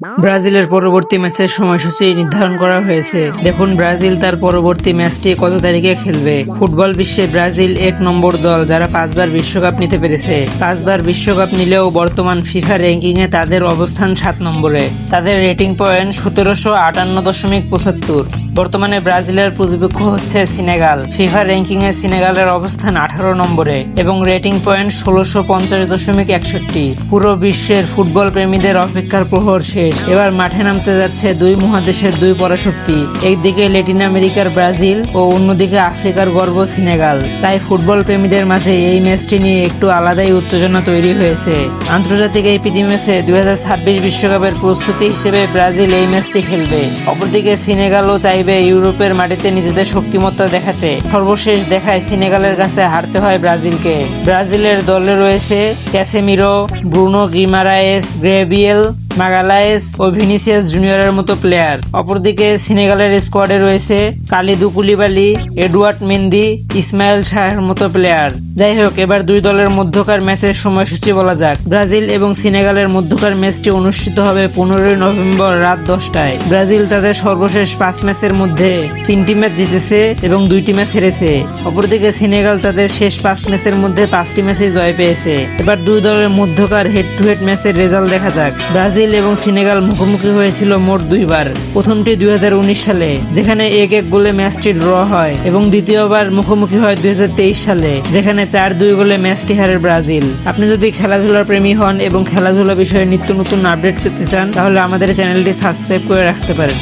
ব্রাজিলের পরবর্তী ম্যাচের সময়সূচি নির্ধারণ করা হয়েছে। দেখুন, ব্রাজিল তার পরবর্তী ম্যাচটি কত তারিখে খেলবে। ফুটবল বিশ্বে ব্রাজিল এক নম্বর দল, যারা পাঁচবার বিশ্বকাপ নিতে পেরেছে। পাঁচবার বিশ্বকাপ নিলেও বর্তমান ফিফা র্যাঙ্কিং এ তাদের অবস্থান সাত নম্বরে। তাদের রেটিং পয়েন্ট সতেরোশো আটান্ন দশমিক পঁচাত্তর। বর্তমানে ব্রাজিলের প্রতিপক্ষ হচ্ছে সিনেগাল। ফিফা র্যাঙ্কিং এ সিনেগালের অবস্থান আঠারো নম্বরে এবং রেটিং পয়েন্ট ষোলোশো পঞ্চাশ দশমিক একষট্টি। পুরো বিশ্বের ফুটবল প্রেমীদের অপেক্ষার প্রহর শেষ এবার মাঠে নামতে যাচ্ছে দুই মহাদেশের দুই পরাশক্তি। একদিকে ল্যাটিন আমেরিকার ব্রাজিল ও অন্যদিকে আফ্রিকার গর্ব সিনেগাল। তাই ফুটবল প্রেমীদের মাঝে এই ম্যাচটি নিয়ে একটু আলাদাই উত্তেজনা তৈরি হয়েছে। আন্তর্জাতিক এই প্রীতি ম্যাচে দুই বিশ্বকাপের প্রস্তুতি হিসেবে ব্রাজিল এই ম্যাচটি খেলবে। অপরদিকে সিনেগালও চাইবে ইউরোপের মাটিতে নিজেদের শক্তিমত্তা দেখাতে। সর্বশেষ দেখায় সিনেগালের কাছে হারতে হয় ব্রাজিলকে। ব্রাজিলের দলে রয়েছে Casemiro, Bruno Guimaraes, Gabriel Magalhaes ও ভিনিসিয়াস জুনিয়রের মতো প্লেয়ার। অপরদিকে সিনেগালের স্কোয়াডে রয়েছে Kalidou Koulibaly Edouard Mendy, Ismaila শাহের মতো প্লেয়ার। যাই হোক, এবার দুই দলের মধ্যকার ম্যাচের সময়সূচি বলা যাক। ব্রাজিল এবং সিনেগালের মধ্যকার ম্যাচটি অনুষ্ঠিত হবে পনেরোই নভেম্বর রাত দশটায়। ব্রাজিল তাদের সর্বশেষ পাঁচ ম্যাচের মধ্যে তিনটি ম্যাচ জিতেছে এবং দুইটি ম্যাচ হেরেছে। অপরদিকে সিনেগাল তাদের শেষ পাঁচ ম্যাচের মধ্যে পাঁচটি ম্যাচেই জয় পেয়েছে। এবার দুই দলের মধ্যকার হেড টু হেড ম্যাচের রেজাল্ট দেখা যাক। ব্রাজিল এবং সিনেগাল মুখোমুখি হয়েছিল মোট দুইবার। প্রথমটি দু হাজার উনিশ সালে, যেখানে এক এক গোলে ম্যাচটি ড্র হয়, এবং দ্বিতীয়বার মুখোমুখি হয় দুই হাজার তেইশ সালে, যেখানে চার দুই গোলে ম্যাচটি হারে ব্রাজিল। আপনি যদি খেলাধুলার প্রেমী হন এবং খেলাধুলা বিষয়ে নিত্য নতুন আপডেট পেতে চান, তাহলে আমাদের চ্যানেলটি সাবস্ক্রাইব করে রাখতে পারেন।